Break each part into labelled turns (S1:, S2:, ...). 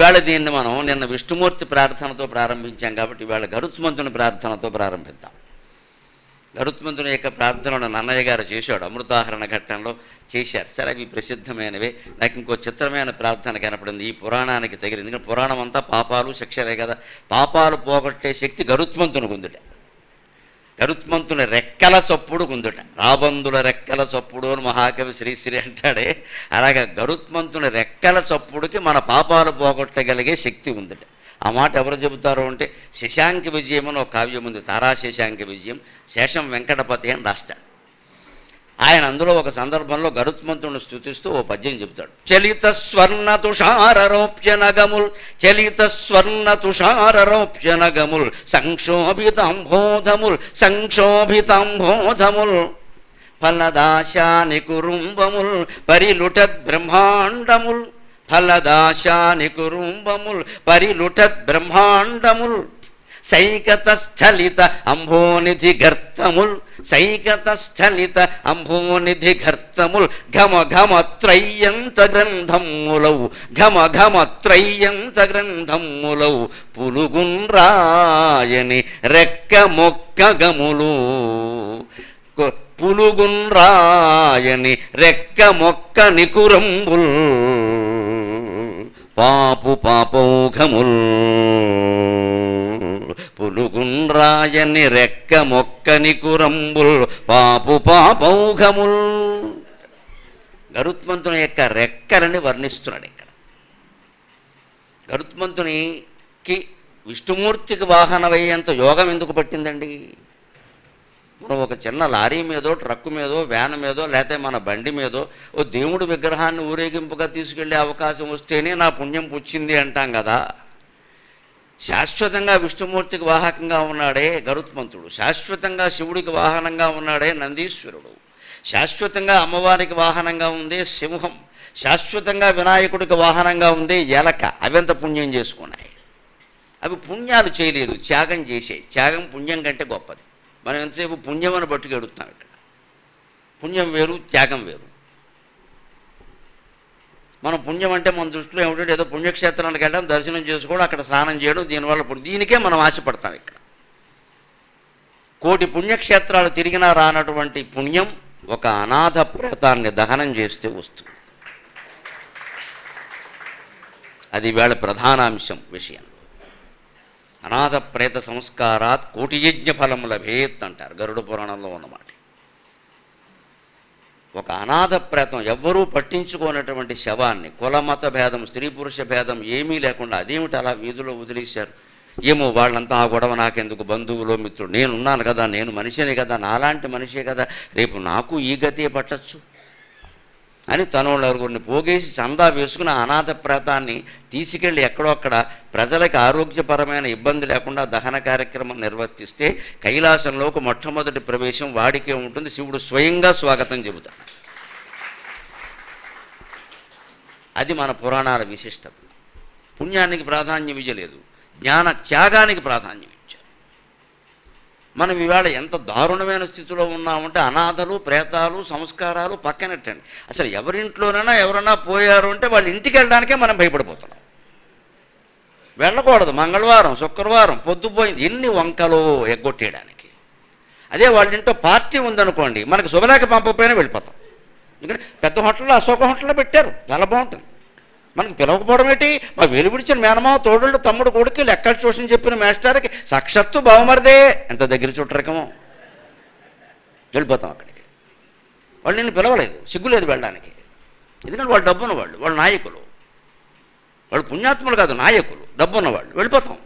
S1: ఇవాళ దీన్ని మనం నిన్న విష్ణుమూర్తి ప్రార్థనతో ప్రారంభించాం కాబట్టి ఇవాళ గరుత్మంతుని ప్రార్థనతో ప్రారంభిద్దాం. గరుత్మంతుని యొక్క ప్రార్థనను నన్నయ్య గారు చేశాడు అమృతాహరణ ఘట్టంలో చేశారు. సరే అవి ప్రసిద్ధమైనవే. నాకు ఇంకో చిత్రమైన ప్రార్థన కనపడింది. ఈ పురాణానికి తగిలింది. ఎందుకంటే పురాణం అంతా పాపాలు శిక్షలే కదా. పాపాలు పోగొట్టే శక్తి గరుత్మంతునికి ఉందిట గరుత్మంతుని రెక్కల చప్పుడు గుందుట. రాబందుల రెక్కల చప్పుడు అని మహాకవి శ్రీశ్రీ అంటాడే. అలాగే గరుత్మంతుని రెక్కల చప్పుడుకి మన పాపాలు పోగొట్టగలిగే శక్తి ఉందట. ఆ మాట ఎవరు చెబుతారు అంటే శశాంక విజయం అని ఒక కావ్యం ఉంది. తారా శశాంక విజయం. శేషం వెంకటపతి అని రాస్తాడు. ఆయన అందులో ఒక సందర్భంలో గరుత్మంతుని స్థుతిస్తూ ఓ పద్యం చెబుతాడు. చలిత స్వర్ణ తుషారరోప్య నగముల్ చలిత స్వర్ణ తుషారరోప్య నగముల్ సంక్షోభితాంబోధముల్ సంక్షోభితాంబోధముల్ ఫలదాశాని కురుంబముల్ పరిలుటద్ బ్రహ్మాండముల్. ఫలదాశాని కురుంబముల్ పరిలుటద్ బ్రహ్మాండముల్. సైకత స్థలిత అంభోనిధి గర్తముల్ సైకత స్థలిత అంభోనిధి గర్తముల్ ఘమ ఘమ త్రయ్యంత గ్రంథములౌ ఘమ ఘమ త్రయ్యంత గ్రంథములౌ పులుగున్రాయని రెక్క మొక్క గములు కొ- పులుగున్రాయని రెక్క మొక్క నికురంబుల్ పాపు పాపౌఘముల్. పులుగుండ్రాయని రెక్క మొక్క కురంబుల్ పాపు పాపౌఘముల్. గరుత్మంతుని యొక్క రెక్కలని వర్ణిస్తున్నాడు ఇక్కడ. గరుత్మంతునికి విష్ణుమూర్తికి వాహనమయ్యేంత యోగం ఎందుకు పట్టిందండి? మనం ఒక చిన్న లారీ మీదో ట్రక్కు మీదో వ్యాన్ మీదో లేకపోతే మన బండి మీదో ఓ దేవుడి విగ్రహాన్ని ఊరేగింపుగా తీసుకెళ్ళే అవకాశం వస్తేనే నా పుణ్యం పుచ్చింది అంటాం కదా. శాశ్వతంగా విష్ణుమూర్తికి వాహకంగా ఉన్నాడే గరుత్మంతుడు. శాశ్వతంగా శివుడికి వాహనంగా ఉన్నాడే నందీశ్వరుడు. శాశ్వతంగా అమ్మవారికి వాహనంగా ఉందే సింహం. శాశ్వతంగా వినాయకుడికి వాహనంగా ఉందే ఎలక. అవంత పుణ్యం చేసుకున్నాయి? అవి పుణ్యాలు చేయలేదు. త్యాగం చేసాయి త్యాగం పుణ్యం కంటే గొప్పది. మనం ఎంతసేపు పుణ్యం అని బట్టుకు ఇక్కడ? పుణ్యం వేరు త్యాగం వేరు. మనం పుణ్యం అంటే మన దృష్టిలో ఏమిటంటే ఏదో పుణ్యక్షేత్రానికి వెళ్ళడం దర్శనం చేసుకోవడం అక్కడ స్నానం చేయడం దీనివల్ల దీనికే మనం ఆశపడతాం ఇక్కడ. కోటి పుణ్యక్షేత్రాలు తిరిగినా రానటువంటి పుణ్యం ఒక అనాథ ప్రేతాన్ని దహనం చేస్తే వస్తుంది. అది వేళ ప్రధానాంశం విషయం. అనాథ ప్రేత సంస్కారాత్ కోటి యజ్ఞ ఫలం లభేత్ అంటారు. గరుడ పురాణంలో ఉన్నమాట. ఒక అనాథ ప్రేతం ఎవ్వరూ పట్టించుకోనటువంటి శవాన్ని కులమత భేదం స్త్రీ పురుష భేదం ఏమీ లేకుండా అదేమిటి అలా వీధిలో వదిలేశారు? ఏమో వాళ్ళంతా ఆ గొడవ నాకెందుకు? బంధువులో మిత్రుడు. నేనున్నాను కదా నేను మనిషిని కదా నాలాంటి మనిషే కదా. రేపు నాకు ఈ గతే పట్టచ్చు. అని తను నలుగురిని పోగేసి చందా వేసుకుని అనాథ ప్రాతాన్ని తీసుకెళ్ళి ఎక్కడోక్కడ ప్రజలకు ఆరోగ్యపరమైన ఇబ్బంది లేకుండా దహన కార్యక్రమం నిర్వర్తిస్తే కైలాసంలోకి మొట్టమొదటి ప్రవేశం వాడికే ఉంటుంది. శివుడు స్వయంగా స్వాగతం చెబుతాడు. అది మన పురాణాల విశిష్టత. పుణ్యానికి ప్రాధాన్యం ఇవ్వలేదు. జ్ఞాన త్యాగానికి ప్రాధాన్యం మనం ఇవాళ ఎంత దారుణమైన స్థితిలో ఉన్నామంటే అనాథలు ప్రేతాలు సంస్కారాలు పక్కనట్టండి. అసలు ఎవరింట్లోనైనా ఎవరైనా పోయారు అంటే వాళ్ళ ఇంటికి వెళ్ళడానికే మనం భయపడిపోతున్నాం. వెళ్ళకూడదు. మంగళవారం శుక్రవారం పొద్దుపోయింది. ఎన్ని వంకలు ఎగ్గొట్టేయడానికి. అదే వాళ్ళ ఇంట్లో పార్టీ ఉందనుకోండి మనకు శుభలేఖ పంపకపోయినా వెళ్ళిపోతాం. ఎందుకంటే పెద్ద హోటల్లో అశోక హోటల్లో పెట్టారు. చాలా బాగుంటుంది. మనకు పిలవకపోవడం ఏంటి? మా వెలువిడిచిన మేనమావ తోడుళ్ళు తమ్ముడు కొడుకు లెక్కలు చూసని చెప్పిన మేస్టర్కి సాక్షాత్తు బావమరిదే. ఎంత దగ్గర చుట్టరకమో వెళ్ళిపోతాం అక్కడికి. వాళ్ళు నేను పిలవలేదు సిగ్గులేదు వెళ్ళడానికి. ఎందుకంటే వాళ్ళు డబ్బున్న వాళ్ళు వాళ్ళు నాయకులు. వాళ్ళు పుణ్యాత్ములు కాదు నాయకులు డబ్బున్న వాళ్ళు వెళ్ళిపోతాం.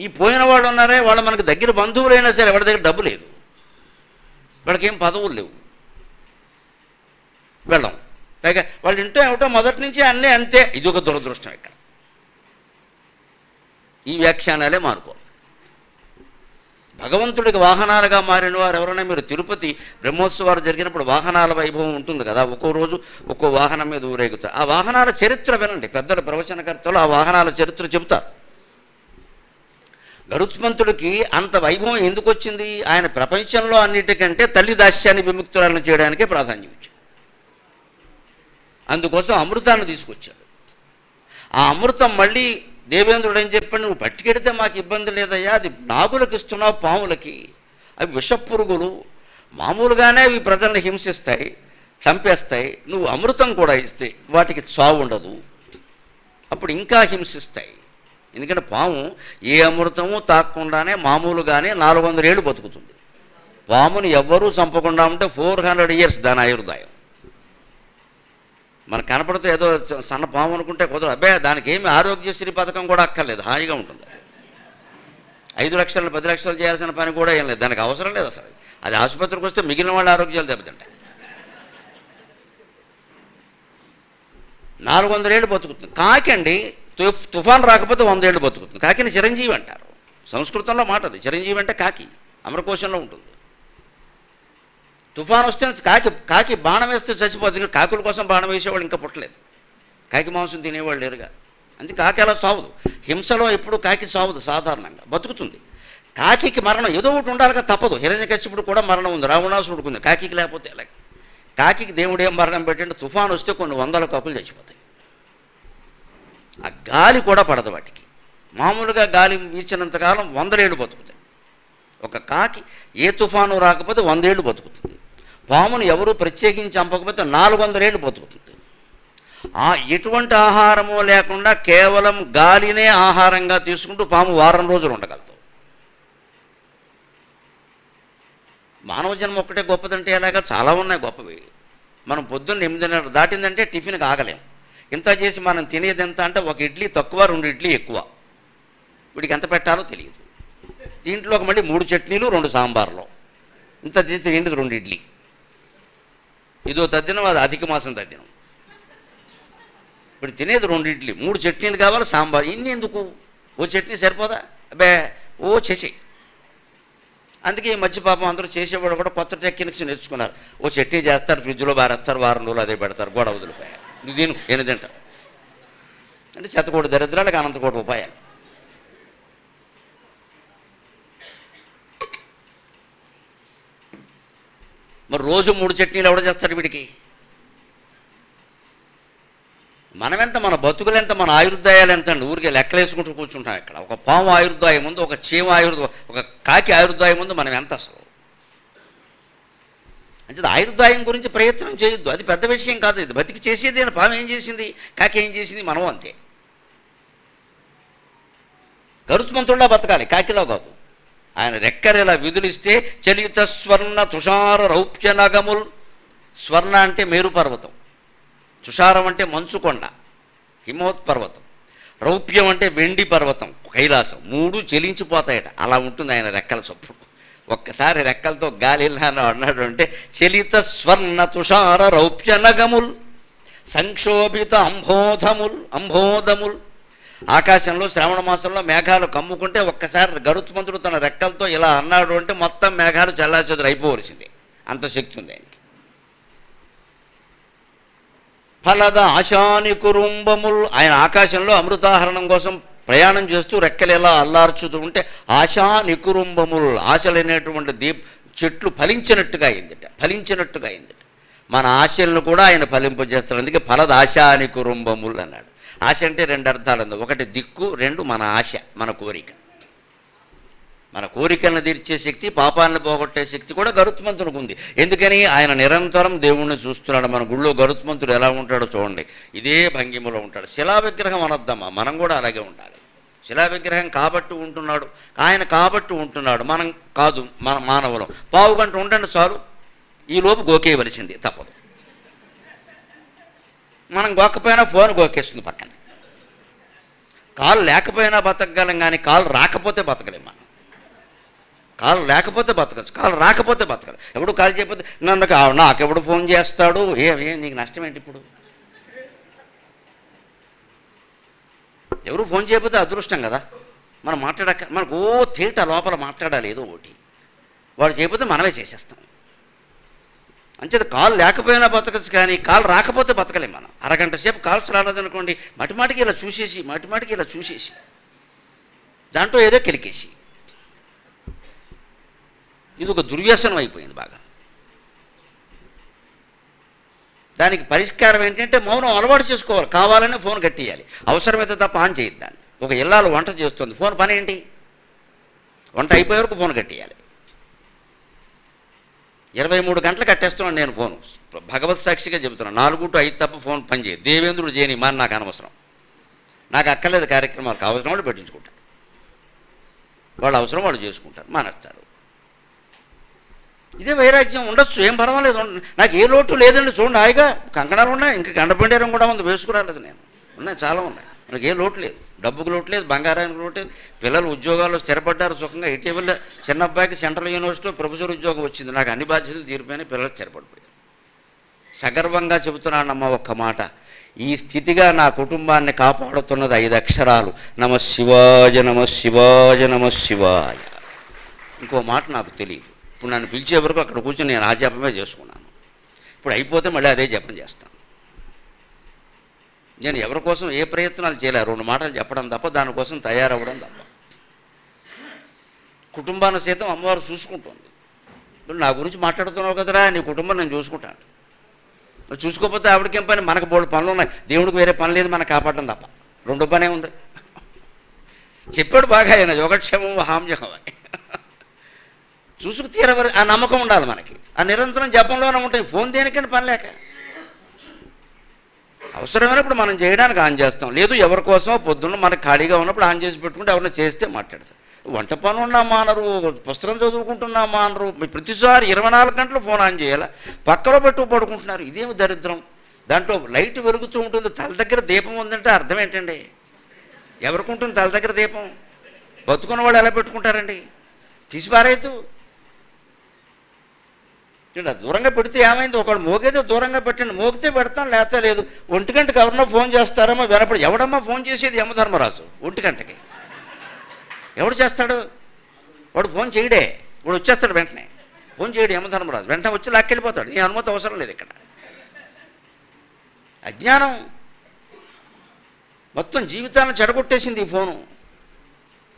S1: ఈ పోయిన వాళ్ళు ఉన్నారే వాళ్ళు మనకు దగ్గర బంధువులైనా సరే వాళ్ళ దగ్గర డబ్బు లేదు. వాళ్ళకి పదవులు లేవు. వెళ్ళాం. పైగా వాళ్ళు ఇంటో ఏమిటో మొదటి నుంచి అన్నీ అంతే. ఇది ఒక దురదృష్టం ఇక్కడ. ఈ వ్యాఖ్యానాలే మారుకోవాలి. భగవంతుడికి వాహనాలుగా మారిన వారు ఎవరైనా మీరు తిరుపతి బ్రహ్మోత్సవాలు జరిగినప్పుడు వాహనాల వైభవం ఉంటుంది కదా. ఒక్కో రోజు ఒక్కో వాహనం మీద ఊరేగుతారు ఆ వాహనాల చరిత్ర వినండి. పెద్దల ప్రవచనకర్తలు ఆ వాహనాల చరిత్ర చెబుతారు. గరుత్మంతుడికి అంత వైభవం ఎందుకు వచ్చింది? ఆయన ప్రపంచంలో అన్నిటికంటే తల్లి దాస్యాన్ని విముక్తులను చేయడానికే ప్రాధాన్యం. అందుకోసం అమృతాన్ని తీసుకొచ్చాడు. ఆ అమృతం మళ్ళీ దేవేంద్రుడు ఏం చెప్పాడు? నువ్వు పట్టుకెడితే మాకు ఇబ్బంది లేదయ్యా అది నాగులకు ఇస్తున్నావు పాములకి. అవి విషపురుగులు. మామూలుగానే అవి ప్రజల్ని హింసిస్తాయి చంపేస్తాయి. నువ్వు అమృతం కూడా ఇస్తే వాటికి చావు ఉండదు. అప్పుడు ఇంకా హింసిస్తాయి. ఎందుకంటే పాము ఏ అమృతము తాకకుండానే మామూలుగానే నాలుగు వందల ఏళ్ళు బతుకుతుంది. పాముని ఎవ్వరూ చంపకుండా ఉంటే ఫోర్ హండ్రెడ్ ఇయర్స్ దాని ఆయుర్దాయం. మనకు కనపడితే ఏదో సన్న పాము అనుకుంటే కుదరదు. అబ్బే దానికి ఏమి ఆరోగ్యశ్రీ పథకం కూడా అక్కర్లేదు. హాయిగా ఉంటుంది. ఐదు లక్షలు పది లక్షలు చేయాల్సిన పని కూడా ఏం లేదు. దానికి అవసరం లేదు అసలు. అది ఆసుపత్రికి వస్తే మిగిలిన వాళ్ళ ఆరోగ్యాలు దెబ్బతింటాయి. నాలుగు వందల ఏళ్ళు బతుకుతుంది. కాకండి తుఫాన్ రాకపోతే వంద ఏళ్ళు బతుకుతుంది. కాకిని చిరంజీవి అంటారు. సంస్కృతంలో మాట అది. చిరంజీవి అంటే కాకి. అమరకోశంలో ఉంటుంది. తుఫాన్ వస్తే కాకి కాకి బాణం వేస్తే చచ్చిపోతుంది. కాకుల కోసం బాణం వేసేవాళ్ళు ఇంకా పుట్టలేదు. కాకి మాంసం తినేవాళ్ళు లేరుగా. అందుకే కాకి అలా సావదు. హింసలో ఎప్పుడు కాకి సావదు సాధారణంగా. బతుకుతుంది. కాకికి మరణం ఏదో ఒకటి ఉండాలిగా తప్పదు. హిరణ్యకశ్యపుడు కూడా మరణం ఉంది. రావణాసుడు ఉంది. కాకికి లేకపోతే ఎలాగ కాకికి దేవుడు ఏం మరణం పెట్టండి? తుఫాన్ వస్తే కొన్ని వందల కాకులు చచ్చిపోతాయి. ఆ గాలి కూడా పడదు వాటికి. మామూలుగా గాలి వీచినంతకాలం వందలేళ్ళు బతుకుతాయి. ఒక కాకి ఏ తుఫాను రాకపోతే వందేళ్ళు బతుకుతుంది. పామును ఎవరు ప్రత్యేకించి చంపకపోతే నాలుగు వందలేళ్ళు బతుకుతుంది. ఆ ఎటువంటి ఆహారము లేకుండా కేవలం గాలినే ఆహారంగా తీసుకుంటూ పాము వారం రోజులు ఉండగలదు. మానవ జన్మ ఒక్కటే గొప్పదంటే ఎలాగా? చాలా ఉన్నాయి గొప్పవి. మనం పొద్దున్న ఎనిమిదిన్నర దాటిందంటే టిఫిన్కి ఆగలేం. ఇంత చేసి మనం తినేది ఎంత అంటే ఒక ఇడ్లీ తక్కువ రెండు ఇడ్లీ ఎక్కువ. వీడికి ఎంత పెట్టాలో తెలియదు. దీంట్లోకి మళ్ళీ మూడు చట్నీలు రెండు సాంబార్లు. ఇంత చేసి ఏంటిది రెండు ఇడ్లీ? ఇదో తద్దినం అది అధిక మాసం తద్దినం. ఇప్పుడు తినేది రెండు ఇడ్లీ మూడు చట్నీలు కావాలి సాంబార్. ఇన్ని ఎందుకు? ఓ చట్నీ సరిపోదా? అబ్బే ఓ చేసేయి అందుకే ఈ మధ్య పాపం అందరూ చేసేవాడు కూడా కొత్త టెక్నిక్స్ నేర్చుకున్నారు. ఓ చట్నీ చేస్తారు ఫ్రిడ్జ్లో బారేస్తారు వారం రోజులు అదే పెడతారు గొడవ వదిలిపోయారు. నువ్వు దీని ఎన్ని తింటావు అంటే చెత్తకోటి దరిద్రాలకు అనంతకోటి ఉపాయాలు మరి రోజు మూడు చట్నీలు ఎవడ చేస్తాడు వీడికి? మనమెంత మన బతుకులెంత మన ఆయుర్దాయాలు ఎంత అండి? ఊరికే లెక్కలేసుకుంటూ కూర్చుంటాం ఇక్కడ. ఒక పాము ఆయుర్దాయం ఉంది ఒక చీమ ఆయుర్ద ఒక కాకి ఆయుర్దాయం ఉంది మనం ఎంత అసలు? అంటే ఆయుర్దాయం గురించి ప్రయత్నం చేయొద్దు. అది పెద్ద విషయం కాదు ఇది. బతికి చేసేది అని పాము ఏం చేసింది? కాకి ఏం చేసింది? మనం అంతే. గరుత్మంతుల్లా బతకాలి. కాకిలో కాదు. ఆయన రెక్కరేలా విధులిస్తే చలిత స్వర్ణ తుషార రౌప్య నగముల్. స్వర్ణ అంటే మేరుపర్వతం తుషారం అంటే మంచుకొండ హిమోత్పర్వతం రౌప్యం అంటే వెండి పర్వతం కైలాసం. మూడు చెలించిపోతాయట. అలా ఉంటుంది ఆయన రెక్కల చొప్పుడు. ఒక్కసారి రెక్కలతో గాలి వెళ్ళాను అన్నాడు అంటే చలిత స్వర్ణ తుషార రౌప్య నగముల్. సంక్షోభిత అంబోధముల్ అంబోధముల్. ఆకాశంలో శ్రావణ మాసంలో మేఘాలు కమ్ముకుంటే ఒక్కసారి గరుత్మంతుడు తన రెక్కలతో ఇలా అన్నాడు అంటే మొత్తం మేఘాలు చల్లాచెదురు అయిపోవలసింది. అంత శక్తి ఉంది ఆయనకి. ఫలద ఆశాని కురుంబముల్ ఆయన ఆకాశంలో అమృతాహరణం కోసం ప్రయాణం చేస్తూ రెక్కలు ఎలా అల్లార్చుతూ ఉంటే ఆశా నికురుంబముల్ ఆశలైనటువంటి దీప్ చెట్లు ఫలించినట్టుగా అయిందిట ఫలించినట్టుగా అయిందిట. మన ఆశలను కూడా ఆయన ఫలింపజేస్తాడు. అందుకే ఫలద ఆశా నికురుంబముల్ అన్నాడు. ఆశ అంటే రెండు అర్థాలు ఉంది. ఒకటి దిక్కు రెండు మన ఆశ మన కోరిక. మన కోరికలను తీర్చే శక్తి పాపాలను పోగొట్టే శక్తి కూడా గరుత్మంతునికి ఉంది. ఎందుకని? ఆయన నిరంతరం దేవుణ్ణి చూస్తున్నాడు. మన గుళ్ళో గరుత్మంతుడు ఎలా ఉంటాడో చూడండి. ఇదే భంగిమలో ఉంటాడు. శిలా విగ్రహం అనొద్దమ్మా. మనం కూడా అలాగే ఉండాలి. శిలా విగ్రహం కాబట్టి ఉంటున్నాడు. ఆయన కాబట్టి ఉంటున్నాడు. మనం కాదు మన మానవులం. పావు గంట ఉండండి చాలు. ఈలోపు గోకేయవలసింది. తప్పదు. మనం గోకపోయినా ఫోన్ గోకేస్తుంది పక్కన. కాలు లేకపోయినా బతకగలం కానీ కాలు రాకపోతే బతకలేం మనం. కాలు లేకపోతే బతకచ్చు కాలు రాకపోతే బతకదు ఎప్పుడు కాల్ చేయకపోతే నన్ను నాకెప్పుడు ఫోన్ చేస్తాడు? ఏం ఏం నీకు నష్టం ఏంటి ఇప్పుడు? ఎవరు ఫోన్ చేయకపోతే అదృష్టం కదా. మనం మాట్లాడక మనకు ఓ తేట లోపల మాట్లాడాలి ఏదో ఒకటి. వాడు చేయకపోతే మనమే చేసేస్తాం. అంచేత కాలు లేకపోయినా బతకచ్చు కానీ కాలు రాకపోతే బతకలేం మనం. అరగంట సేపు కాల్స్ రాలేదనుకోండి మటిమాటికి ఇలా చూసేసి మటిమాటికి ఇలా చూసేసి దాంట్లో ఏదో కెలికేసి. ఇది ఒక దుర్వ్యసనం అయిపోయింది బాగా. దానికి పరిష్కారం ఏంటంటే మౌనం అలవాటు చేసుకోవాలి. కావాలనే ఫోన్ కట్టేయాలి అవసరమైతే తప్ప ఆన్ చేయొద్దాన్ని ఒక ఇల్లాలు వంట చేస్తుంది. ఫోన్ పని ఏంటి వంట అయిపోయే వరకు ఫోన్ కట్టేయాలి ఇరవై మూడు గంటలు కట్టేస్తున్నాను నేను ఫోను. భగవత్ సాక్షిగా చెబుతున్నాను నాలుగు టు ఐదు తప్ప ఫోన్ పని దేవేంద్రుడు చేయని మా నాకు అనవసరం. నాకు అక్కర్లేదు కార్యక్రమాలు కావాల్సిన వాళ్ళు పెట్టించుకుంటారు. వాళ్ళు అవసరం వాళ్ళు చేసుకుంటారు మానేస్తారు. ఇదే వైరాగ్యం ఉండొచ్చు ఏం పర్వాలేదు. నాకు ఏ లోటు లేదండి చూడండి హాయిగా. కంకణాలు ఉన్నాయి ఇంకా గండపిండేరం కూడా ఉంది వేసుకురాలేదు నేను. ఉన్నాయి చాలా ఉన్నాయి. నాకు ఏ లోటు లేదు. డబ్బుకు లోటు లేదు బంగారానికి లోటు లేదు. పిల్లలు ఉద్యోగాల్లో స్థిరపడ్డారు సుఖంగా. ఇటీవల చిన్న అబ్బాయికి సెంట్రల్ యూనివర్సిటీలో ప్రొఫెసర్ ఉద్యోగం వచ్చింది. నాకు అన్ని బాధ్యతలు తీరిపోయినా పిల్లలు స్థిరపడిపోయారు. సగర్వంగా చెబుతున్నానమ్మ ఒక్క మాట. ఈ స్థితిగా నా కుటుంబాన్ని కాపాడుతున్నది ఐదు అక్షరాలు. నమ శివాయ నమ శివాయ నమ శివాయ. ఇంకో మాట నాకు తెలియదు. ఇప్పుడు నన్ను పిలిచే వరకు అక్కడ కూర్చొని నేను ఆ జపమే చేసుకున్నాను. ఇప్పుడు అయిపోతే మళ్ళీ అదే జపం చేస్తాను. నేను ఎవరి కోసం ఏ ప్రయత్నాలు చేయలే రెండు మాటలు చెప్పడం తప్ప దానికోసం తయారవ్వడం తప్ప. కుటుంబాన్ని సైతం అమ్మవారు చూసుకుంటుంది. నా గురించి మాట్లాడుతున్నావు కదరా నీ కుటుంబం నేను చూసుకుంటాను. నువ్వు చూసుకోకపోతే ఆవిడకేం పని? మనకు బోల్డ్ పనులు ఉన్నాయి. దేవుడికి వేరే పని లేదు మనం కాపాడడం తప్ప. రెండో పనే ఉంది. చెప్పాడు బాగా ఆయన యోగక్షేమం హామ్యహం అని. చూసుకు తీరవరు ఆ నమ్మకం ఉండాలి మనకి. ఆ నిరంతరం జపంలోనే ఉంటాయి. ఫోన్ దేనికంటే పని లేక. అవసరమైనప్పుడు మనం చేయడానికి ఆన్ చేస్తాం. లేదు ఎవరి కోసమో పొద్దున్న మనకు ఖాళీగా ఉన్నప్పుడు ఆన్ చేసి పెట్టుకుంటే ఎవరైనా చేస్తే మాట్లాడతారు. వంట పని ఉన్నామా అనరు పుస్తకం చదువుకుంటున్నామా అనరు ప్రతిసారి ఇరవై నాలుగు గంటలు ఫోన్ ఆన్ చేయాలా? పక్కలో పెట్టు పడుకుంటున్నారు. ఇదేమి దరిద్రం? దాంట్లో లైట్ వెలుగుతూ ఉంటుంది. తల దగ్గర దీపం ఉందంటే అర్థం ఏంటండి? ఎవరికి ఉంటుంది తల దగ్గర దీపం? బతుకున్న వాళ్ళు ఎలా పెట్టుకుంటారండి? తీసి పారేయద్దు. ఇలా దూరంగా పెడితే ఏమైంది? ఒకళ్ళు మోగైతే దూరంగా పెట్టండి. మోగితే పెడతాం లేకపోతే లేదు. ఒంటి గంటకి ఎవరన్నా ఫోన్ చేస్తారేమో వినపడి ఎవడమ్మా ఫోన్ చేసేది? యమధర్మరాజు ఒంటి గంటకి. ఎవడు చేస్తాడు? వాడు ఫోన్ చేయడే. వాడు వచ్చేస్తాడు వెంటనే. ఫోన్ చేయడు యమధర్మరాజు. వెంటనే వచ్చి లాక్కెళ్ళిపోతాడు. నీ అనుమతి అవసరం లేదు ఇక్కడ. అజ్ఞానం. మొత్తం జీవితాన్ని చెడగొట్టేసింది ఈ ఫోను.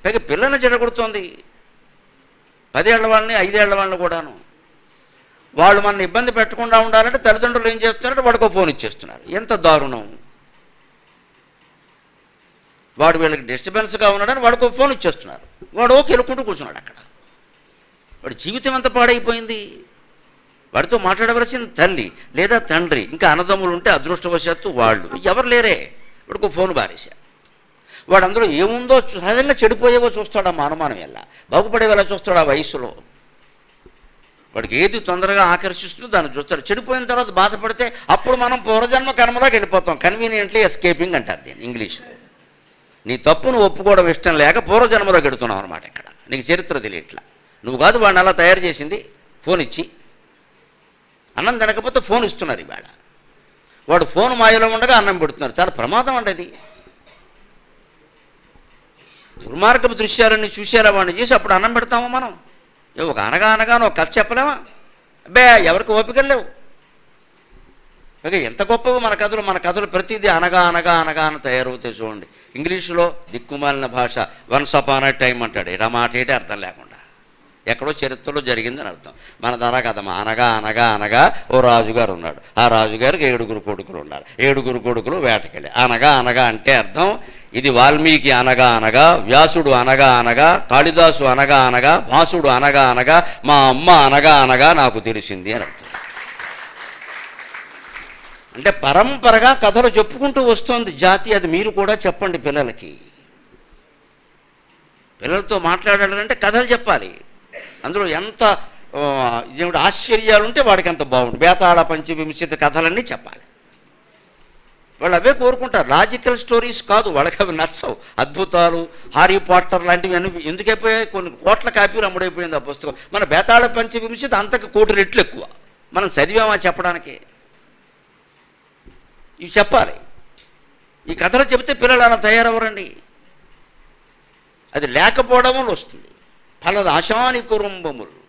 S1: పైగా పిల్లల్ని చెడగొడుతోంది. పదేళ్ళ వాళ్ళని ఐదేళ్ళ వాళ్ళని కూడాను. వాళ్ళు మన ఇబ్బంది పెట్టకుండా ఉండాలంటే తల్లిదండ్రులు ఏం చేస్తున్నారంటే వాడికో ఫోన్ ఇచ్చేస్తున్నారు. ఎంత దారుణం. వాడు వీళ్ళకి డిస్టర్బెన్స్గా ఉన్నాడని వాడికో ఫోన్ ఇచ్చేస్తున్నారు. వాడు ఓకే వెళ్ళుకుంటూ కూర్చున్నాడు అక్కడ. వాడి జీవితం ఎంత పాడైపోయింది. వాడితో మాట్లాడవలసిన తల్లి లేదా తండ్రి. ఇంకా అన్నదమ్ములు ఉంటే అదృష్టవశాత్తు వాళ్ళు. ఎవరు లేరే. వాడికి ఫోన్ బారేశారు. వాడు అందులో ఏముందో సహజంగా చెడిపోయేవో చూస్తాడు ఆ ఎలా బాగుపడేవేలా చూస్తాడు ఆ వయసులో. వాడికి ఏది తొందరగా ఆకర్షిస్తుందో దాన్ని చూస్తాడు. చెడిపోయిన తర్వాత బాధపడితే అప్పుడు మనం పూర్వజన్మ కర్మలోకి వెళ్ళిపోతాం. కన్వీనియంట్లీ ఎస్కేపింగ్ అంటారు దీన్ని ఇంగ్లీష్లో నీ తప్పును ఒప్పుకోవడం ఇష్టం లేక పూర్వజన్మలోకి వెడుతున్నావు అనమాట ఇక్కడ. నీకు చరిత్ర తెలియట్లా. నువ్వు కాదు వాడిని అలా తయారు చేసింది. ఫోన్ ఇచ్చి. అన్నం తినకపోతే ఫోన్ ఇస్తున్నారు ఇవాళ. వాడు ఫోన్ మాయలో ఉండగా అన్నం పెడుతున్నారు. చాలా ప్రమాదం అండి అది. దుర్మార్గపు దృశ్యాలన్నీ చూశారా వాడిని చేసి అప్పుడు అన్నం పెడతామా మనం? ఒక అనగా అనగానో ఒక కథ చెప్పలేమా? అబ్బే ఎవరికి ఓపికలు లేవు. ఓకే ఎంత గొప్పవో మన కథలు మన కథలు ప్రతిదీ అనగా అనగా అనగా అని తయారవుతాయి చూడండి. ఇంగ్లీషులో దిక్కుమాలిన భాష వన్స్ అపాన్ అ టైం అంటాడు. ఇలా మాట ఏంటి అర్థం లేకుండా. ఎక్కడో చరిత్రలో జరిగిందని అర్థం. మన ద్వారా కదమ్మా అనగా అనగా అనగా ఓ రాజుగారు ఉన్నాడు. ఆ రాజుగారికి ఏడుగురు కొడుకులు ఉన్నారు. ఏడుగురు కొడుకులు వేటకెళ్ళి. అనగా అనగా అంటే అర్థం ఇది వాల్మీకి అనగా అనగా వ్యాసుడు అనగా అనగా కాళిదాసు అనగా అనగా భాసుడు అనగా అనగా మా అమ్మ అనగా అనగా నాకు తెలిసింది అని అర్థం. అంటే పరంపరగా కథలు చెప్పుకుంటూ వస్తుంది జాతి అది మీరు కూడా చెప్పండి పిల్లలకి. పిల్లలతో మాట్లాడాలంటే కథలు చెప్పాలి. అందులో ఎంత దేవుడు ఆశ్చర్యాలు ఉంటే వాడికి అంత బాగుంటుంది బేతాళ పంచి విమర్శిత కథలన్నీ చెప్పాలి. వాళ్ళు అవే కోరుకుంటారు. లాజికల్ స్టోరీస్ కాదు వాళ్ళకి అవి నచ్చవు. అద్భుతాలు హారీ పాటర్ లాంటివి అన్ని ఎందుకైపోయాయి? కొన్ని కోట్ల కాపీలు అమ్ముడైపోయింది ఆ పుస్తకం. మన బేతాళ పంచి విమర్శిత అంతకు కోటి రెట్లు ఎక్కువ. మనం చదివామా చెప్పడానికి? ఇవి చెప్పాలి. ఈ కథలు చెబితే పిల్లలు అలా తయారవ్వరండి. అది లేకపోవడం వల్ల వస్తుంది. ఫలద ఆశాని కుటుంబములు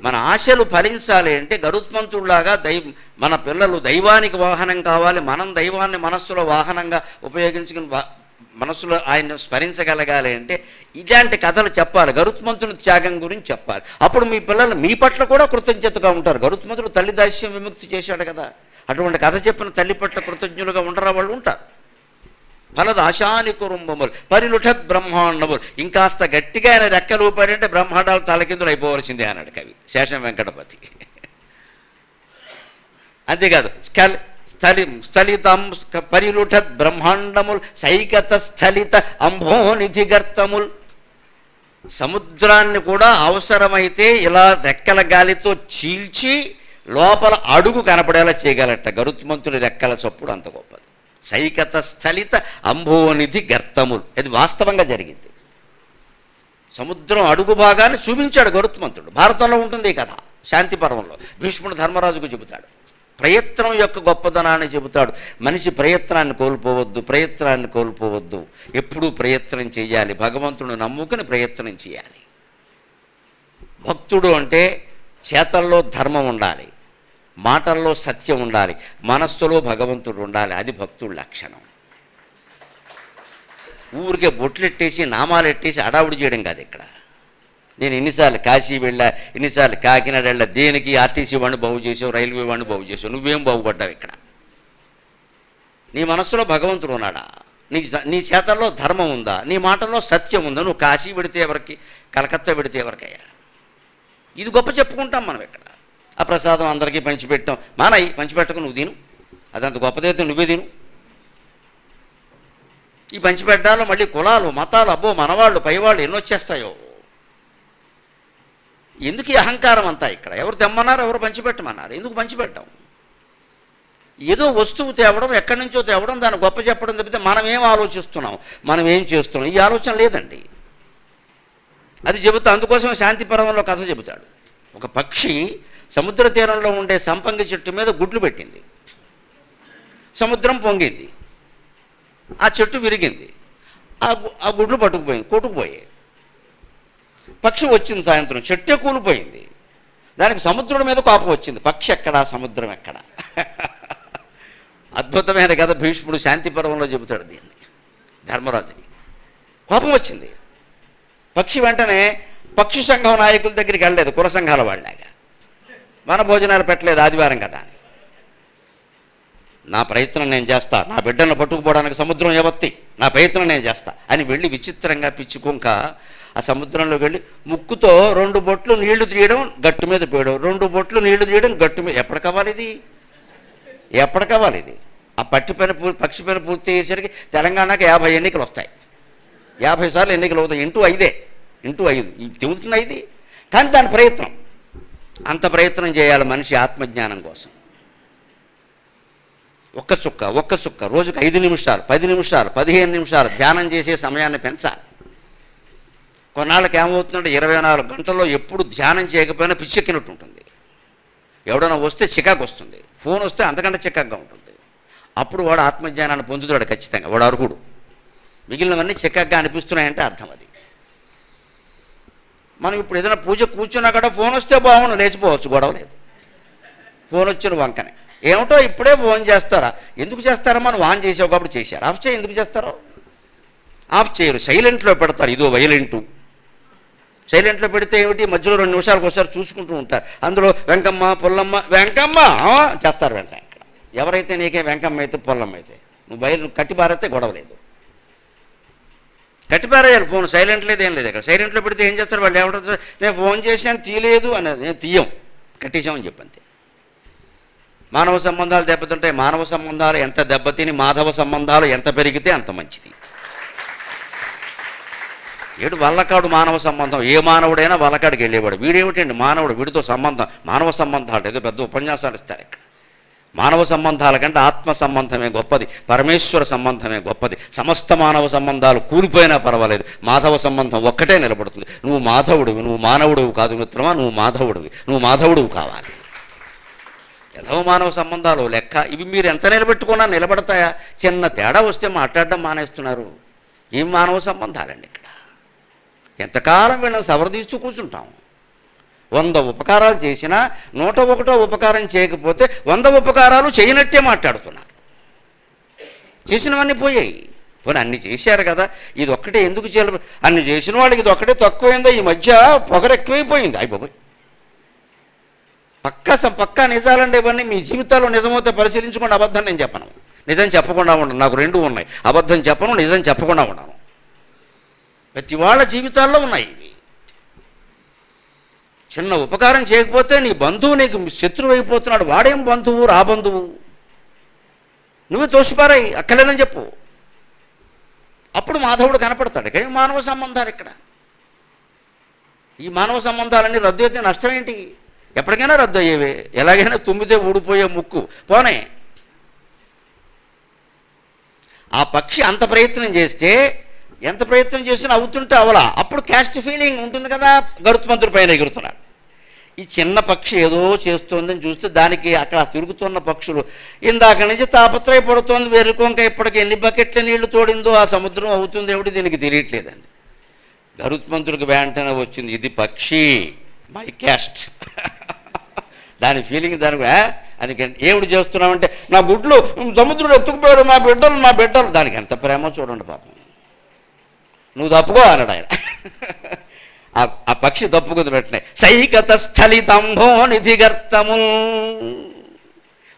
S1: మన ఆశలు ఫలించాలి అంటే గరుత్మంతుడిలాగా దై మన పిల్లలు దైవానికి వాహనం కావాలి మనం దైవాన్ని మనస్సులో వాహనంగా ఉపయోగించుకుని మనసులో ఆయన స్మరించగలగాలి అంటే ఇలాంటి కథలు చెప్పాలి. గరుత్మంతుని త్యాగం గురించి చెప్పాలి. అప్పుడు మీ పిల్లలు మీ పట్ల కూడా కృతజ్ఞతగా ఉంటారు. గరుత్మంతుడు తల్లి దాస్యం విముక్తి చేశాడు కదా. అటువంటి కథ చెప్పిన తల్లి పట్ల కృతజ్ఞులుగా ఉండరా? వాళ్ళు ఉంటారు. ఫలద ఆశాని కురుంబములు పరిలుఠత్ బ్రహ్మాండములు. ఇంకాస్త గట్టిగా ఆయన రెక్కలు ఊపాడంటే బ్రహ్మాండాలు తలకిందులు అయిపోవలసిందే అన్నాడు కవి. శేషం వెంకటపతి. అంతేకాదు స్కల్ స్థలి స్థలితం పరిలుఠత్ బ్రహ్మాండముల్ సైకత స్థలిత అంభోనిధి గర్తములు. సముద్రాన్ని కూడా అవసరమైతే ఇలా రెక్కల గాలితో చీల్చి లోపల అడుగు కనపడేలా చేయగలట గరుత్మంతుడి రెక్కల చప్పుడు అంత గొప్పది. సైకత స్థలిత అంభోనిధి గర్తములు. ఇది వాస్తవంగా జరిగింది. సముద్రం అడుగు భాగాన్ని చూపించాడు గరుత్మంతుడు. భారతంలో ఉంటుంది ఈ కథ శాంతి పర్వంలో. భీష్ముడు ధర్మరాజుకు చెబుతాడు. ప్రయత్నం యొక్క గొప్పదనాన్ని చెబుతాడు. మనిషి ప్రయత్నాన్ని కోల్పోవద్దు ప్రయత్నాన్ని కోల్పోవద్దు. ఎప్పుడూ ప్రయత్నం చేయాలి. భగవంతుడు నమ్ముకుని ప్రయత్నం చేయాలి. భక్తుడు అంటే చేతల్లో ధర్మం ఉండాలి. మాటల్లో సత్యం ఉండాలి మనస్సులో భగవంతుడు ఉండాలి అది భక్తుడి లక్షణం. ఊరికే బొట్లెట్టేసి నామాలు ఎట్టేసి అడావుడి చేయడం కాదు ఇక్కడ. నేను ఎన్నిసార్లు కాశీ వెళ్ళా ఎన్నిసార్లు కాకినాడ వెళ్ళా దేనికి ఆర్టీసీ వాడిని బాగు చేసావు రైల్వే వాడిని బాగు చేసావు నువ్వేం బాగుపడ్డావు ఇక్కడ? నీ మనస్సులో భగవంతుడు ఉన్నాడా? నీ నీ చేతల్లో ధర్మం ఉందా? నీ మాటల్లో సత్యం ఉందా? నువ్వు కాశీ పెడితే ఎవరికి కలకత్తా పెడితే ఎవరికయ్యా? ఇది గొప్ప చెప్పుకుంటాం మనం ఇక్కడ. ఆ ప్రసాదం అందరికీ పంచిపెట్టాం. మానయ్యి పంచిపెట్టకు నువ్వు తిను. అదంత గొప్పదైతే నువ్వే తిను. ఈ పంచిపెట్టాలో మళ్ళీ కులాలు మతాలు అబ్బో మనవాళ్ళు పైవాళ్ళు ఎన్నో వచ్చేస్తాయో. ఎందుకు ఈ అహంకారం అంతా ఇక్కడ? ఎవరు తెమ్మన్నారు ఎవరు పంచిపెట్టమన్నారు? ఎందుకు పంచిపెట్టాం? ఏదో వస్తువు తేవడం ఎక్కడి నుంచో తేవడం దాన్ని గొప్ప చెప్పడం తప్పితే మనం ఏం ఆలోచిస్తున్నాం? మనం ఏం చేస్తున్నాం? ఈ ఆలోచన లేదండి. అది చెబుతా అందుకోసం శాంతి పర్వంలో కథ చెబుతాడు. ఒక పక్షి సముద్ర తీరంలో ఉండే సంపంగి చెట్టు మీద గుడ్లు పెట్టింది. సముద్రం పొంగింది. ఆ చెట్టు విరిగింది. ఆ గుడ్లు పట్టుకుపోయింది కొట్టుకుపోయాయి. పక్షి వచ్చింది సాయంత్రం చెట్టే కూలిపోయింది. దానికి సముద్రం మీద కోపం వచ్చింది. పక్షి ఎక్కడా సముద్రం ఎక్కడా? అద్భుతమైన కథ భీష్ముడు శాంతి పర్వంలో చెబుతాడు దీన్ని ధర్మరాజుకి. కోపం వచ్చింది. పక్షి వెంటనే పక్షి సంఘం నాయకుల దగ్గరికి వెళ్ళలేదు కుల సంఘాల వాళ్ళలాగా. మన భోజనాలు పెట్టలేదు ఆదివారం కదా నా ప్రయత్నం నేను చేస్తా. నా బిడ్డను పట్టుకుపోవడానికి సముద్రం ఎవత్తి నా ప్రయత్నం నేను చేస్తా. అని వెళ్ళి విచిత్రంగా పిచ్చుకుంక ఆ సముద్రంలోకి వెళ్ళి ముక్కుతో రెండు బొట్లు నీళ్ళు తీయడం గట్టు మీద పోయడం. రెండు బొట్లు నీళ్ళు తీయడం గట్టు మీద. ఎప్పుడు కావాలి ఇది? ఎప్పుడు కావాలి ఇది? ఆ పట్టి పని పూ పక్షి పని పూర్తి అయ్యేసరికి తెలంగాణకు యాభై ఎన్నికలు వస్తాయి. యాభై సార్లు ఎన్నికలు అవుతాయి. ఇంటూ ఐదే. ఇంటూ ఐదు. ఇది ఇది. కానీ దాని ప్రయత్నం. అంత ప్రయత్నం చేయాలి మనిషి ఆత్మజ్ఞానం కోసం. ఒక్క చుక్క ఒక్క చుక్క రోజుకు ఐదు నిమిషాలు పది నిమిషాలు పదిహేను నిమిషాలు ధ్యానం చేసే సమయాన్ని పెంచాలి. కొన్నాళ్ళకి ఏమవుతుందంటే ఇరవై నాలుగు గంటల్లో ఎప్పుడు ధ్యానం చేయకపోయినా పిచ్చెక్కినట్టు ఉంటుంది. ఎవడైనా వస్తే చికాకు వస్తుంది. ఫోన్ వస్తే అంతకంటే చికాకుగా ఉంటుంది. అప్పుడు వాడు ఆత్మజ్ఞానాన్ని పొందుతాడు ఖచ్చితంగా. వాడు అర్హుడు. మిగిలినవన్నీ చికాకుగా అనిపిస్తున్నాయంటే అర్థం అది. మనం ఇప్పుడు ఏదైనా పూజ కూర్చున్నా కూడా ఫోన్ వస్తే బాగుండు లేచిపోవచ్చు గొడవ లేదు. ఫోన్ వచ్చిన వంకనే. ఏమిటో ఇప్పుడే ఫోన్ చేస్తారా? ఎందుకు చేస్తారా? మనం ఆన్ చేసావు కాబట్టి చేశారు. ఆఫ్ చేయి ఎందుకు చేస్తారో? ఆఫ్ చేయరు. సైలెంట్లో పెడతారు. ఇదో వైలెంటు. సైలెంట్లో పెడితే ఏమిటి? మధ్యలో రెండు నిమిషాలకు ఒకసారి చూసుకుంటూ ఉంటారు. అందులో వెంకమ్మ పొల్లమ్మ వెంకమ్మ! చేస్తారు వెంట ఇక్కడ ఎవరైతే నీకే వెంకమ్మ అయితే పొల్లమ్మ అయితే. నువ్వు బయలు కట్టి బారైతే గొడవ లేదు. కట్టిపారేయాలి ఫోన్ సైలెంట్ లేదు ఏం లేదు అక్కడ. సైలెంట్లో పెడితే ఏం చేస్తారు వాళ్ళు? ఏమంటారు నేను ఫోన్ చేశాను తీయలేదు అనేది నేను తీయం. కట్టేశామని చెప్పంతే. మానవ సంబంధాలు దెబ్బతింటాయి. మానవ సంబంధాలు ఎంత దెబ్బతిని మాధవ సంబంధాలు ఎంత పెరిగితే అంత మంచిది. ఏడు వల్లకాడు మానవ సంబంధం. ఏ మానవుడైనా వల్లకాడికి వెళ్ళేవాడు. వీడేమిటండి? మానవుడు. వీడితో సంబంధం. మానవ సంబంధాలు. ఏదో పెద్ద ఉపన్యాసాలు ఇస్తారు ఇక్కడ. మానవ సంబంధాల కంటే ఆత్మ సంబంధమే గొప్పది పరమేశ్వర సంబంధమే గొప్పది. సమస్త మానవ సంబంధాలు కూలిపోయినా పర్వాలేదు మాధవ సంబంధం ఒక్కటే నిలబడుతుంది. నువ్వు మాధవుడివి నువ్వు మానవుడివి కాదు మిత్రమా నువ్వు మాధవుడివి. నువ్వు మాధవుడివి కావాలి. ఎదవ మానవ సంబంధాలు లెక్క ఇవి మీరు ఎంత నిలబెట్టుకున్నా నిలబడతాయా? చిన్న తేడా వస్తే మాట్లాడడం మానేస్తున్నారు. ఏం మానవ సంబంధాలండి ఇక్కడ? ఎంతకాలం వీళ్ళని సవరదీస్తూ కూర్చుంటాం? వంద ఉపకారాలు చేసినా నూట ఒకటో ఉపకారం చేయకపోతే వంద ఉపకారాలు చేయనట్టే మాట్లాడుతున్నారు చేసినవన్నీ పోయాయి. పోనీ అన్ని చేశారు కదా. ఇది ఒక్కటే ఎందుకు చేయాలి? అన్ని చేసిన వాళ్ళకి ఇది ఒక్కటే తక్కువైందా? ఈ మధ్య పొగరు ఎక్కువైపోయింది. అయిపోయి పక్కా సం పక్కా నిజాలండి ఇవన్నీ మీ జీవితాల్లో నిజమైతే పరిశీలించకుండా అబద్ధం నేను చెప్పను. నిజం చెప్పకుండా ఉండను నాకు రెండు ఉన్నాయి. అబద్ధం చెప్పను నిజం చెప్పకుండా ఉండను. ప్రతి వాళ్ళ జీవితాల్లో ఉన్నాయి ఇవి. చిన్న ఉపకారం చేయకపోతే నీ బంధువు నీకు శత్రువు అయిపోతున్నాడు. వాడేం బంధువు రా బంధువు? నువ్వే తోసిపారాయి అక్కలేదని చెప్పు. అప్పుడు మాధవుడు కనపడతాడు. కానీ మానవ సంబంధాలు ఇక్కడ. ఈ మానవ సంబంధాలన్నీ రద్దు అయితే నష్టం ఏంటి ఎప్పటికైనా రద్దు అయ్యేవే. ఎలాగైనా తుమ్మితే ఊడిపోయే ముక్కు. పోనే. ఆ పక్షి అంత ప్రయత్నం చేస్తే ఎంత ప్రయత్నం చేసినా అవుతుంటే అవలా. అప్పుడు క్యాస్ట్ ఫీలింగ్ ఉంటుంది కదా గరుత్మంతుడి పైన ఎగురుతున్నాడు ఈ చిన్న పక్షి ఏదో చేస్తోందని చూస్తే దానికి అక్కడ తిరుగుతున్న పక్షులు. ఇందాక నుంచి తాపత్రయపడుతోంది వెర్రుకొంక ఇప్పటికి ఎన్ని బకెట్ల నీళ్ళు తోడిందో ఆ సముద్రం అవుతుంది ఏమిటి దీనికి తెలియట్లేదండి. గరుత్మంతుడికి వెంటనే వచ్చింది ఇది పక్షి మై క్యాస్ట్. దాని ఫీలింగ్ దానికి "ఆ?" అది ఏమిటి చేస్తున్నామంటే నా గుడ్లు సముద్రుడు ఎత్తుకుపోయాడు మా బిడ్డలు మా బిడ్డలు. దానికి ఎంత ప్రేమ చూడండి పాపం. నువ్వు తప్పుకో అన్నాడు ఆయన. ఆ ఆ పక్షి తప్పుకుంది వెంటనే. సైకత స్థలితంభో నిధిగర్తము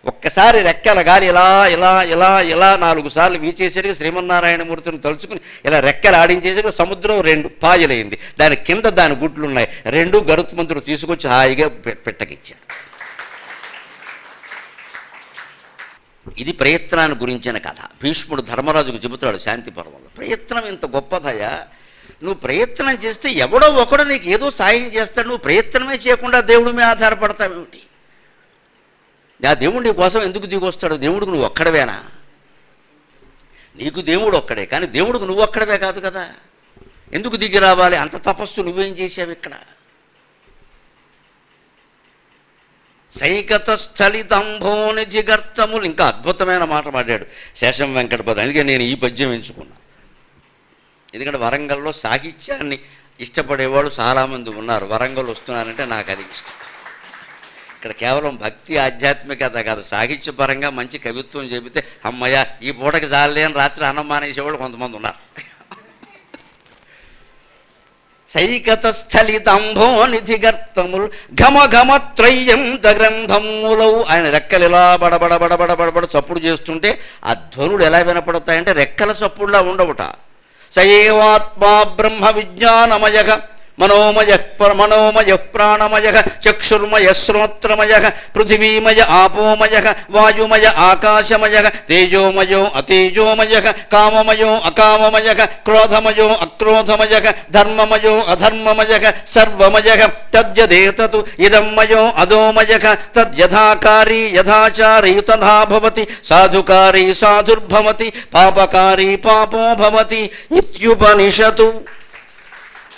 S1: ఒక్కసారి రెక్కల గాలి ఇలా ఇలా ఇలా ఇలా నాలుగు సార్లు వీచేసరికి శ్రీమన్నారాయణమూర్తిని తలుచుకుని ఇలా రెక్కలు ఆడించేసరికి సముద్రం రెండు పాయలైంది. దాని కింద దాని గుడ్లు ఉన్నాయి రెండు గరుత్మంతుడు తీసుకొచ్చి హాయిగా పె- ఇది ప్రయత్నాన్ని గురించిన కథ. భీష్ముడు ధర్మరాజుకు చెబుతాడు శాంతి పర్వంలో. ప్రయత్నం ఇంత గొప్పదయా? నువ్వు ప్రయత్నం చేస్తే ఎవడో ఒకడు నీకు ఏదో సాయం చేస్తాడు. నువ్వు ప్రయత్నమే చేయకుండా దేవుడి మీద ఆధారపడతావేమిటి ఆ దేవుడు నీ కోసం ఎందుకు దిగొస్తాడు? దేవుడికి నువ్వు ఒక్కడవేనా? నీకు దేవుడు ఒక్కడే కానీ దేవుడికి నువ్వు ఒక్కడవే కాదు కదా. ఎందుకు దిగి రావాలి? అంత తపస్సు నువ్వేం చేసావు ఇక్కడ? సైకత స్థలితంభోని జిగర్తములు ఇంకా అద్భుతమైన మాట మాట్లాడు శేషం వెంకటపతి. అందుకే నేను ఈ పద్యం ఎంచుకున్నా. ఎందుకంటే వరంగల్లో సాహిత్యాన్ని ఇష్టపడేవాళ్ళు చాలామంది ఉన్నారు. వరంగల్ వస్తున్నారంటే నాకు అది ఇష్టం. ఇక్కడ కేవలం భక్తి ఆధ్యాత్మికత కాదు. సాహిత్యపరంగా మంచి కవిత్వం చెబితే అమ్మయ్య ఈ పూటకి చాలే అని రాత్రి అన్నం మానేసేవాళ్ళు కొంతమంది ఉన్నారు. సైకత స్థలితంభో నిధి గర్తములు ఘమ ఘమ త్రయ్యంత గ్రంథములౌ ఆయన రెక్కలు ఇలా బడబడ బడబడ బడబడ చప్పుడు చేస్తుంటే ఆ ధ్వనులు ఎలా వినపడతాయంటే రెక్కల చప్పుడులా ఉండవుట. సయేవాత్మా బ్రహ్మ విజ్ఞానమయ मनोमय मनोमय प्राणमय चक्षुर्मय श्रोत्रमय पृथिवीमय आपोमय वायुमय आकाशमय तेजोमयो अतेजोमय काममयो अकाममयः क्रोधमयो अक्रोधमय धर्ममयो अधर्ममयः सर्वमयः तद्यदेततु इदमयो मयो अदोमयः तद्यथाकारी यथाचारी तथा भवति साधुकारी साधुर्भवति पापकारी पापो भवति इत्युपनिषतु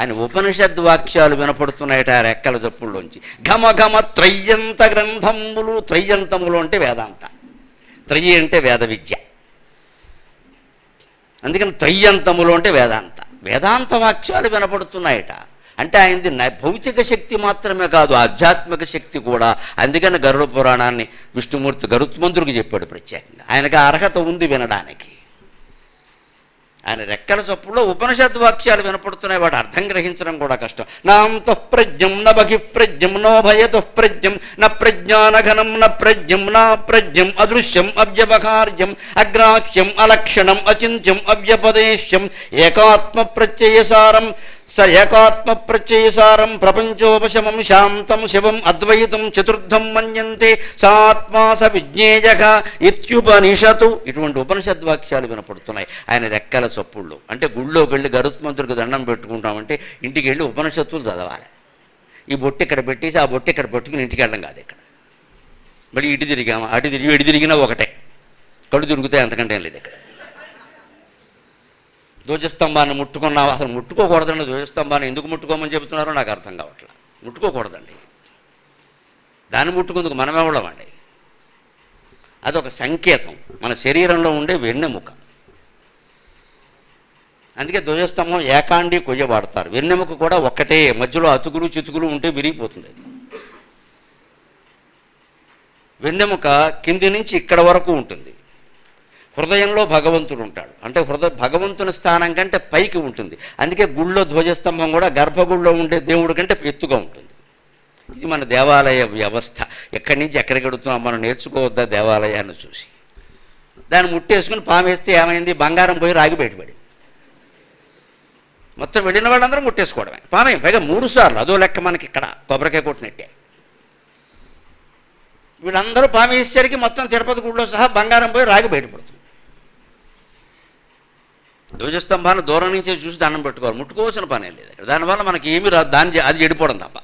S1: అని ఉపనిషద్ వాక్యాలు వినపడుతున్నాయట ఆ రెక్కల చప్పుల్లోంచి ఘమ ఘమ త్రయ్యంత గ్రంథములు త్రయ్యంతములు అంటే వేదాంత. త్రయ్యి అంటే వేద విద్య. అందుకని త్రయ్యంతములు అంటే వేదాంత. వేదాంత వాక్యాలు వినపడుతున్నాయట. అంటే ఆయనది భౌతిక శక్తి మాత్రమే కాదు ఆధ్యాత్మిక శక్తి కూడా. అందుకని గరుడ పురాణాన్ని విష్ణుమూర్తి గరుత్మంతుడికి చెప్పాడు ప్రత్యేకంగా. ఆయనకు అర్హత ఉంది వినడానికి. ఆయన రెక్కల చప్పుల్లో ఉపనిషత్ వాక్యాలు వినపడుతున్నాయి. వాటి అర్థం గ్రహించడం కూడా కష్టం. నాంత ప్రజ్ఞం న బహి ప్రజ్ఞం నో భయతు ప్రజ్ఞం న ప్రజ్ఞానఘనం న ప్రజ్ఞం నా ప్రజ్ఞం అదృశ్యం అవ్యవహార్యం అగ్రాహ్యం అలక్షణం అచింత్యం అవ్యపదేశ్యం ఏకాత్మ ప్రత్యయసారం స ఏకాత్మ ప్రత్యయసారం ప్రపంచోపశమం శాంతం శివం అద్వైతం చతుర్థం మన్యంతే సాత్మా స విజ్ఞేయ ఇత్యుపనిషతు ఇటువంటి ఉపనిషద్ వాక్యాలు వినపడుతున్నాయి. ఆయన రెక్కల చొప్పుళ్ళు. అంటే గుళ్ళోకి వెళ్ళి గరుత్మంతుడికి దండం పెట్టుకుంటామంటే ఇంటికి వెళ్ళి ఉపనిషత్తులు చదవాలి. ఈ బొట్టు ఇక్కడ పెట్టేసి ఆ బొట్టు ఇక్కడ పెట్టుకుని ఇంటికి వెళ్ళడం కాదు ఇక్కడ. మళ్ళీ ఇటు తిరిగామా? అటు తిరిగి ఇటు తిరిగినా ఒకటే. కళ్ళు తిరుగుతాయి అంతకంటే ఏం లేదు ఇక్కడ. ధ్వజస్తంభాన్ని ముట్టుకున్నావు? అసలు ముట్టుకోకూడదండి ధ్వజస్తంభాన్ని. ఎందుకు ముట్టుకోమని చెబుతున్నారో నాకు అర్థం కావట్లేదు ముట్టుకోకూడదండి. దాన్ని ముట్టుకుందుకు మనమే ఉండమండి అదొక సంకేతం. మన శరీరంలో ఉండే వెన్నెముక. అందుకే ధ్వజస్తంభం ఏకాండి కొయ్య వాడతారు వెన్నెముక కూడా ఒక్కటే. మధ్యలో అతుకులు చితుకులు ఉంటే విరిగిపోతుంది అది. వెన్నెముక కింది నుంచి ఇక్కడ వరకు ఉంటుంది. హృదయంలో భగవంతుడు ఉంటాడు. అంటే హృదయ భగవంతుని స్థానం కంటే పైకి ఉంటుంది. అందుకే గుళ్ళో ధ్వజస్తంభం కూడా గర్భగుడిలో ఉండే దేవుడి కంటే ఎత్తుగా ఉంటుంది. ఇది మన దేవాలయ వ్యవస్థ. ఎక్కడి నుంచి ఎక్కడికి వెడుతున్నాం మనం నేర్చుకోవద్దా దేవాలయాన్ని చూసి? దాన్ని ముట్టేసుకుని పామేస్తే ఏమైంది? బంగారం పోయి రాగి బయటపడింది మొత్తం వెళ్ళిన వాళ్ళందరూ ముట్టేసుకోవడమే. పామే పైగా మూడు సార్లు. అదో లెక్క మనకి ఇక్కడ కొబ్బరికాయ కొట్టినట్టే వీళ్ళందరూ పామేసేసరికి మొత్తం తిరుపతి గుడిలో సహా బంగారం పోయి రాగి బయటపడుతుంది ధ్వజస్తంభాన్ని దూరం నుంచే చూసి దండం పెట్టుకోవాలి. ముట్టుకోవాల్సిన పనే లేదు. ఇక్కడ దానివల్ల మనకి ఏమీ రాదు. దాని అది చెడిపోవడం తప్ప.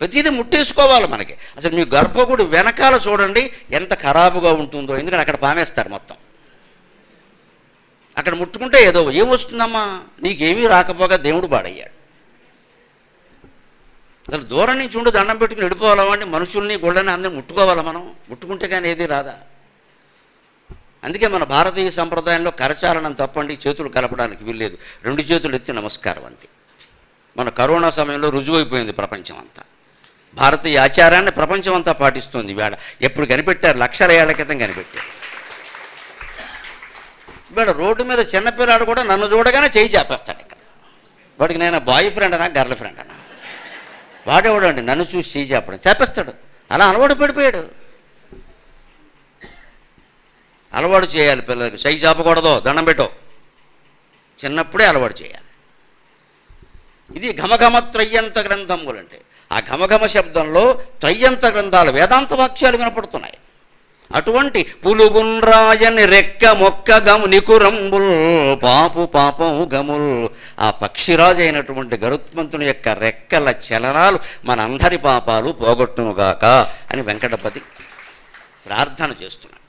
S1: ప్రతిదీ ముట్టేసుకోవాలి మనకి. అసలు మీ గర్భగుడి వెనకాల చూడండి ఎంత ఖరాబుగా ఉంటుందో. ఎందుకంటే అక్కడ పామేస్తారు మొత్తం. అక్కడ ముట్టుకుంటే ఏదో ఏమొస్తుందమ్మా నీకేమీ రాకపోగా దేవుడు పాడయ్యాడు. అసలు దూరం నుంచి ఉండి దండం పెట్టుకుని వెళ్ళిపోవాలంటే మనుషుల్ని గుళ్ళని అందరిని ముట్టుకోవాలా మనం? ముట్టుకుంటే కానీ ఏది రాదా? అందుకే మన భారతీయ సంప్రదాయంలో కరచాలనం తప్పండి చేతులు కలపడానికి వీల్లేదు. రెండు చేతులు ఎత్తి నమస్కారం అంతే. మన కరోనా సమయంలో రుజువైపోయింది ప్రపంచం అంతా. భారతీయ ఆచారాన్ని ప్రపంచం అంతా పాటిస్తుంది ఇవాళ ఎప్పుడు కనిపెట్టారు? లక్షల ఏళ్ళ క్రితం కనిపెట్టారు. ఇవాళ రోడ్డు మీద చిన్నపిల్లాడు కూడా నన్ను చూడగానే చేయి చేపేస్తాడు ఇక్కడ. వాడికి నేను బాయ్ ఫ్రెండ్ అనా గర్ల్ ఫ్రెండ్ అనా? వాడేవాడు అండి నన్ను చూసి చేయి చేపడం. చేపేస్తాడు. అలా అలవాటు పడిపోయాడు. అలవాటు చేయాలి పిల్లలకి. చేయి చాపకూడదు దండం పెట్టో. చిన్నప్పుడే అలవాటు చేయాలి. ఇది ఘమఘమ త్రయ్యంత గ్రంథములు అంటే ఆ ఘమఘమ శబ్దంలో త్రయ్యంత గ్రంథాలు వేదాంత వాక్యాలు వినపడుతున్నాయి. అటువంటి పులుగుండ్రాయని రెక్క మొక్క గము నికురంబుల్ పాపు పాపం గముల్. ఆ పక్షిరాజు అయినటువంటి గరుత్మంతుని యొక్క రెక్కల చలనాలు మనందరి పాపాలు పోగొట్టునుగాక అని వెంకటపతి ప్రార్థన చేస్తున్నాడు.